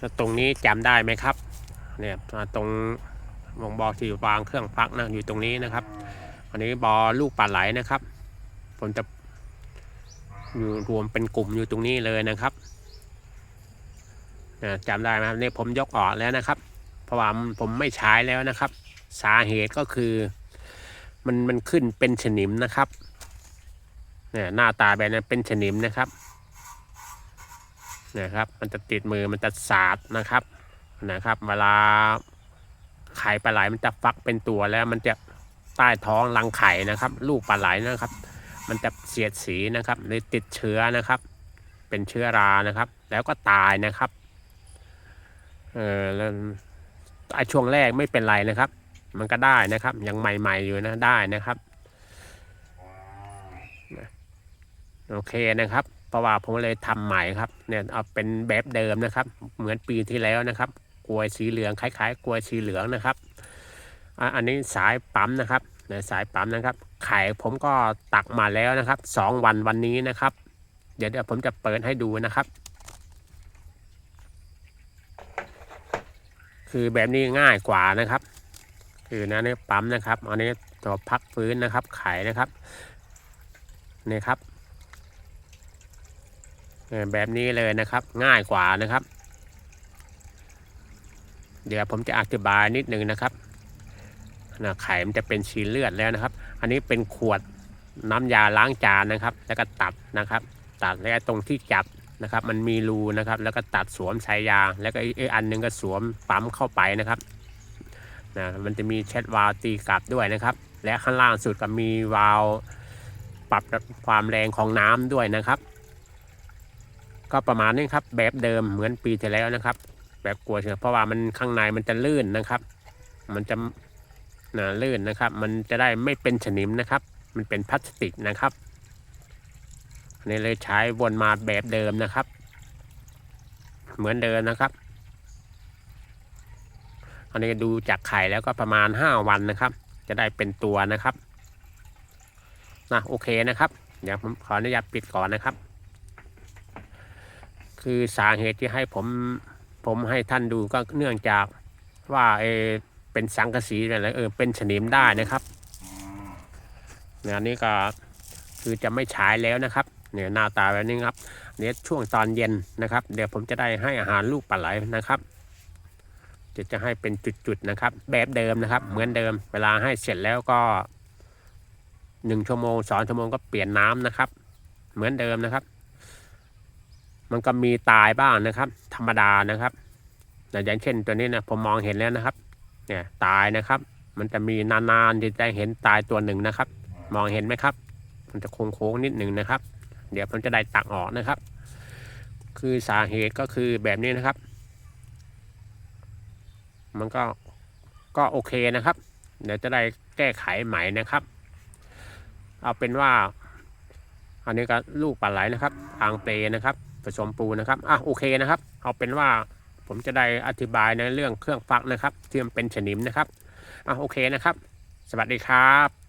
แล้วตรงนี้จำได้ไหมครับเนี่ยตรงวงบอที่วางเครื่องฟักนะอยู่ตรงนี้นะครับอันนี้บอลูกปลาไหลนะครับผมจะอยู่รวมเป็นกลุ่มอยู่ตรงนี้เลยนะครับนะจำได้ไหมครับนี่ยผมยกออกแล้วนะครับ เพราะว่าผมไม่ใช้แล้วนะครับ สาเหตุก็คือมันมันขึ้นเป็นฉนิมนะครับเนี่ยหน้าตาแบบนั้เป็นฉนิมนะครับ นี่ยครับ มันจะติดมือมันจะสาดนะครับนะครับ เวลาไข่ปลาไหลมันจะฟักเป็นตัวแล้วมันจะใต้ท้องรังไข่นะครับ ลูกปลาไหลนะครับ มันจะเสียดสีนะครับหรือติดเชื้อนะครับ เป็นเชื้อรานะครับ แล้วก็ตายนะครับเออแล้วไอช่วงแรกไม่เป็นไรนะครับ มันก็ได้นะครับ ยังใหม่ ๆอยู่นะได้นะครับ โอเคนะครับ เพราะว่าผมเลยทำใหม่ครับเนี่ยเอาเป็นแบบเดิมนะครับ เหมือนปีที่แล้วนะครับ กลวยสีเหลืองคล้ายๆ กลวยสีเหลืองนะครับ อันนี้สายปั๊มนะครับสายปั๊มนะครับ ไข่ผมก็ตักมาแล้วนะครับสองวันวันนี้นะครับเดี๋ยวเดี๋ยวผมจะเปิดให้ดูนะครับ คือแบบนี้ง่ายกว่านะครับ คือนะนี่ปั๊มนะครับ อันนี้ตัวพักฟื้นนะครับ ไข่นะครับนี่ครับ แบบนี้เลยนะครับ ง่ายกว่านะครับ เดี๋ยวผมจะอธิบายนิดนึงนะครับนะไข่มันจะเป็นสีเลือดแล้วนะครับ อันนี้เป็นขวดน้ำยาล้างจานนะครับ แล้วก็ตัดนะครับ ตัดแล้วตรงที่จับนะครับ มันมีรูนะครับ แล้วก็ตัดสวมสายยา แล้วก็อีกอันหนึงก็สวมปั๊มเข้าไปนะครับนะมันจะมีเช็ดวาล์วตีกลับด้วยนะครับ และข้างล่างสุดก็มีวาล์วปรับความแรงของน้ำด้วยนะครับ ก็ประมาณนี้ครับ แบบเดิมเหมือนปีที่แล้วนะครับ แบบกลัวเชื่อเพราะว่ามันข้างในมันจะลื่นนะครับ มันจะนะลื่นนะครับ มันจะได้ไม่เป็นฉนิมนะครับ มันเป็นพลาสติกนะครับอันนี้เลยใช้วนมาแบบเดิมนะครับ เหมือนเดิมนะครับอันนี้ดูจากไข่แล้วก็ประมาณ 5 วันนะครับ จะได้เป็นตัวนะครับนะโอเคนะครับ เดี๋ยวผมขออนุญาตปิดก่อนนะครับ คือสาเหตุที่ให้ผมผมให้ท่านดูก็เนื่องจากว่าเอเป็นสังกะสีอะไรเออเป็นฉนิมได้นะครับเนี่ยนี้ก็คือจะไม่ใช้แล้วนะครับเนี่ยหน้าตาแบบนี้ครับเนี่ยช่วงตอนเย็นนะครับ เดี๋ยวผมจะได้ให้อาหารลูกปลาไหลนะครับจะจะให้เป็นจุดๆนะครับ แบบเดิมนะครับ เหมือนเดิม เวลาให้เสร็จแล้วก็หนึ่งชั่วโมงสองชั่วโมงก็เปลี่ยนน้ำนะครับ เหมือนเดิมนะครับ มันก็มีตายบ้างนะครับ ธรรมดานะครับอย่างเช่นตัวนี้นะผมมองเห็นแล้วนะครับ เนี่ยตายนะครับ มันจะมีนานๆที่จะเห็นตายตัวหนึ่งนะครับ มองเห็นไหมครับ มันจะโค้งๆนิดหนึ่งนะครับ เดี๋ยวผมจะได้ตักออกนะครับ คือสาเหตุก็คือแบบนี้นะครับ มันก็ก็โอเคนะครับ เดี๋ยวจะได้แก้ไขใหม่นะครับ เอาเป็นว่า อันนี้ก็ลูกปลาไหลนะครับทางเปรนะครับ ผสมปูนะครับอะโอเคนะครับ เอาเป็นว่าผมจะได้อธิบายในเรื่องเครื่องฟักนะครับที่มันเป็นฉนิมนะครับอะโอเคนะครับ สวัสดีครับ